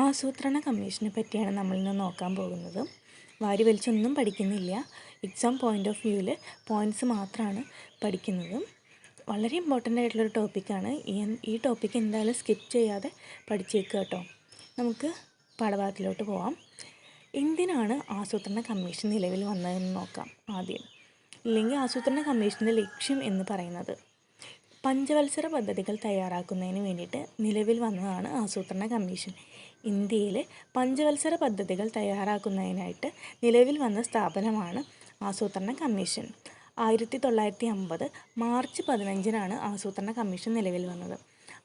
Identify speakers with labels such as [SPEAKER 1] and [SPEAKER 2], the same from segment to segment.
[SPEAKER 1] ആസൂത്രണ കമ്മീഷനെ പറ്റിയാണ് നമ്മൾ ഇന്ന് നോക്കാൻ പോകുന്നത്. വാരി വലിച്ചൊന്നും പഠിക്കുന്നില്ല. എക്സാം പോയിന്റ് ഓഫ് വ്യൂവിൽ പോയിന്റ്സ് മാത്രമാണ് പഠിക്കുന്നത്. വളരെ ഇമ്പോർട്ടന്റ് ആയിട്ടുള്ളൊരു ടോപ്പിക്കാണ് ഈ ടോപ്പിക്ക് എന്തായാലും സ്കിപ്പ് ചെയ്യാതെ പഠിച്ചേക്കുക കേട്ടോ. നമുക്ക് പാഠഭാഗത്തിലോട്ട് പോവാം. എന്തിനാണ് ആസൂത്രണ കമ്മീഷൻ നിലവിൽ വന്നതെന്ന് നോക്കാം ആദ്യം. ഇല്ലെങ്കിൽ ആസൂത്രണ കമ്മീഷന്റെ ലക്ഷ്യം എന്ന് പറയുന്നത് പഞ്ചവത്സര പദ്ധതികൾ തയ്യാറാക്കുന്നതിന് വേണ്ടിയിട്ട് നിലവിൽ വന്നതാണ് ആസൂത്രണ കമ്മീഷൻ. ഇന്ത്യയിലെ പഞ്ചവത്സര പദ്ധതികൾ തയ്യാറാക്കുന്നതിനായിട്ട് നിലവിൽ വന്ന സ്ഥാപനമാണ് ആസൂത്രണ കമ്മീഷൻ. ആയിരത്തി തൊള്ളായിരത്തി അമ്പത് മാർച്ച് പതിനഞ്ചിനാണ് ആസൂത്രണ കമ്മീഷൻ നിലവിൽ വന്നത്.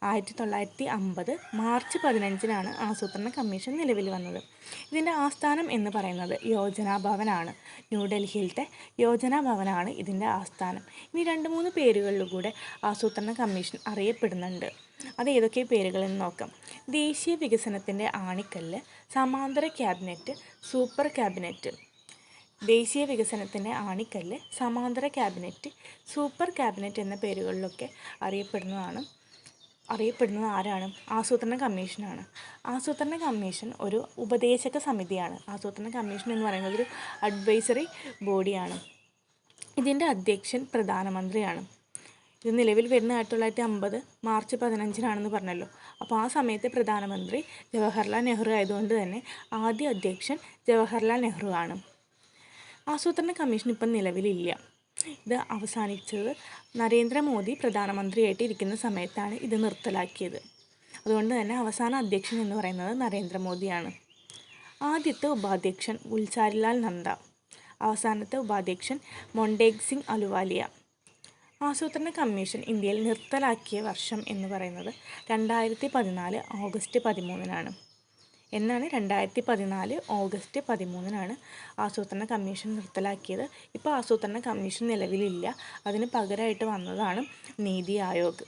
[SPEAKER 1] ആയിരത്തി തൊള്ളായിരത്തി അമ്പത് മാർച്ച് പതിനഞ്ചിനാണ് ആസൂത്രണ കമ്മീഷൻ നിലവിൽ വന്നത്. ഇതിന്റെ ആസ്ഥാനം എന്ന് പറയുന്നത് യോജനാ ഭവനാണ്. ന്യൂഡൽഹിയിലത്തെ യോജനാ ഭവനാണ് ഇതിന്റെ ആസ്ഥാനം. ഇനി രണ്ട് മൂന്ന് പേരുകളിലൂടെ ആസൂത്രണ കമ്മീഷൻ അറിയപ്പെടുന്നുണ്ട്. അത് ഏതൊക്കെ പേരുകളെന്ന് നോക്കാം. ദേശീയ വികസനത്തിന്റെ ആണിക്കല്ല് സമാന്തര ക്യാബിനറ്റ് സൂപ്പർ ക്യാബിനറ്റ്. ദേശീയ വികസനത്തിന്റെ ആണിക്കല്ല് സമാന്തര ക്യാബിനറ്റ് സൂപ്പർ ക്യാബിനറ്റ് എന്ന പേരുകളിലൊക്കെ അറിയപ്പെടുന്നതാണ്. അറിയപ്പെടുന്നത് ആരാണ്? ആസൂത്രണ കമ്മീഷനാണ്. ആസൂത്രണ കമ്മീഷൻ ഒരു ഉപദേശക സമിതിയാണ്. ആസൂത്രണ കമ്മീഷൻ എന്ന് പറയുന്നത് ഒരു അഡ്വൈസറി ബോഡിയാണ് ഇതിന്റെ അധ്യക്ഷൻ പ്രധാനമന്ത്രിയാണ്. ഇത് നിലവിൽ വരുന്ന ആയിരത്തി തൊള്ളായിരത്തി അമ്പത് മാർച്ച് പതിനഞ്ചിനാണെന്ന് പറഞ്ഞല്ലോ. അപ്പോൾ ആ സമയത്തെ പ്രധാനമന്ത്രി ജവഹർലാൽ നെഹ്റു ആയതുകൊണ്ട് തന്നെ ആദ്യ അധ്യക്ഷൻ ജവഹർലാൽ നെഹ്റു ആണ്. ആസൂത്രണ കമ്മീഷൻ ഇപ്പം നിലവിലില്ല. ഇത് അവസാനിച്ചത് നരേന്ദ്രമോദി പ്രധാനമന്ത്രിയായിട്ട് ഇരിക്കുന്ന സമയത്താണ് ഇത് നിർത്തലാക്കിയത്. അതുകൊണ്ട് തന്നെ അവസാന അധ്യക്ഷൻ എന്ന് പറയുന്നത് നരേന്ദ്രമോദിയാണ്. ആദ്യത്തെ ഉപാധ്യക്ഷൻ ഗുൽസാരിലാൽ നന്ദ. അവസാനത്തെ ഉപാധ്യക്ഷൻ മൊണ്ടേഗ് സിംഗ് അലുവാലിയ. ആസൂത്രണ കമ്മീഷൻ ഇന്ത്യയിൽ നിർത്തലാക്കിയ വർഷം എന്ന് പറയുന്നത് രണ്ടായിരത്തി പതിനാല് ഓഗസ്റ്റ് പതിമൂന്നിനാണ്. എന്നാണ് രണ്ടായിരത്തി പതിനാല് ഓഗസ്റ്റ് പതിമൂന്നിനാണ് ആസൂത്രണ കമ്മീഷൻ നിർത്തലാക്കിയത്. ഇപ്പോൾ ആസൂത്രണ കമ്മീഷൻ നിലവിലില്ല. അതിന് പകരമായിട്ട് വന്നതാണ് നീതി ആയോഗ്.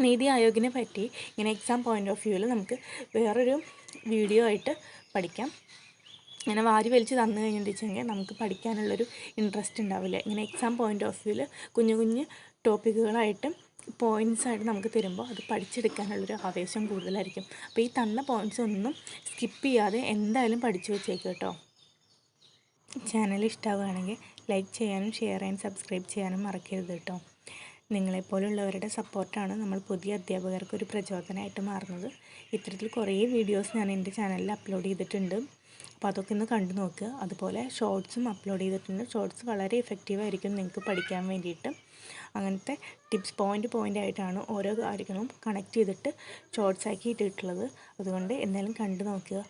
[SPEAKER 1] നീതി ആയോഗിനെ പറ്റി ഇങ്ങനെ എക്സാം പോയിന്റ് ഓഫ് വ്യൂവിൽ നമുക്ക് വേറൊരു വീഡിയോ ആയിട്ട് പഠിക്കാം. ഇങ്ങനെ വാരി വലിച്ച് തന്നു കഴിഞ്ഞിട്ടുണ്ടെങ്കിൽ നമുക്ക് പഠിക്കാനുള്ളൊരു ഇൻട്രസ്റ്റ് ഉണ്ടാവില്ല. ഇങ്ങനെ എക്സാം പോയിന്റ് ഓഫ് വ്യൂവിൽ കുഞ്ഞു കുഞ്ഞു ടോപ്പിക്കുകളായിട്ട് പോയിന്റ്സ് ആയിട്ട് നമുക്ക് തരുമ്പോൾ അത് പഠിച്ചെടുക്കാനുള്ളൊരു ആവേശം കൂടുതലായിരിക്കും. അപ്പോൾ ഈ തന്ന പോയിന്റ്സ് ഒന്നും സ്കിപ്പ് ചെയ്യാതെ എന്തായാലും പഠിച്ചു വെച്ചേക്കും കേട്ടോ. ചാനൽ ഇഷ്ടമാവുകയാണെങ്കിൽ ലൈക്ക് ചെയ്യാനും ഷെയർ ചെയ്യാനും സബ്സ്ക്രൈബ് ചെയ്യാനും മറക്കരുത് കേട്ടോ. നിങ്ങളെപ്പോലുള്ളവരുടെ സപ്പോർട്ടാണ് നമ്മൾ പുതിയ അധ്യാപകർക്ക് ഒരു പ്രചോദനമായിട്ട് മാറുന്നത്. ഇത്തരത്തിൽ കുറേ വീഡിയോസ് ഞാൻ എന്റെ ചാനലിൽ അപ്ലോഡ് ചെയ്തിട്ടുണ്ട്. അപ്പോൾ അതൊക്കെ ഒന്ന് കണ്ടു നോക്കുക അതുപോലെ ഷോർട്സും അപ്ലോഡ് ചെയ്തിട്ടുണ്ട്. ഷോർട്സ് വളരെ എഫക്റ്റീവ് ആയിരിക്കും നിങ്ങൾക്ക് പഠിക്കാൻ വേണ്ടിയിട്ട്. അങ്ങനത്തെ ടിപ്സ് പോയിന്റ് പോയിന്റ് ആയിട്ടാണ് ഓരോ കാര്യങ്ങളും കണക്ട് ചെയ്തിട്ട് ഷോർട്സ് ആക്കി ഇട്ടിട്ടുള്ളത്. അതുകൊണ്ട് എന്തായാലും കണ്ടു നോക്കുക.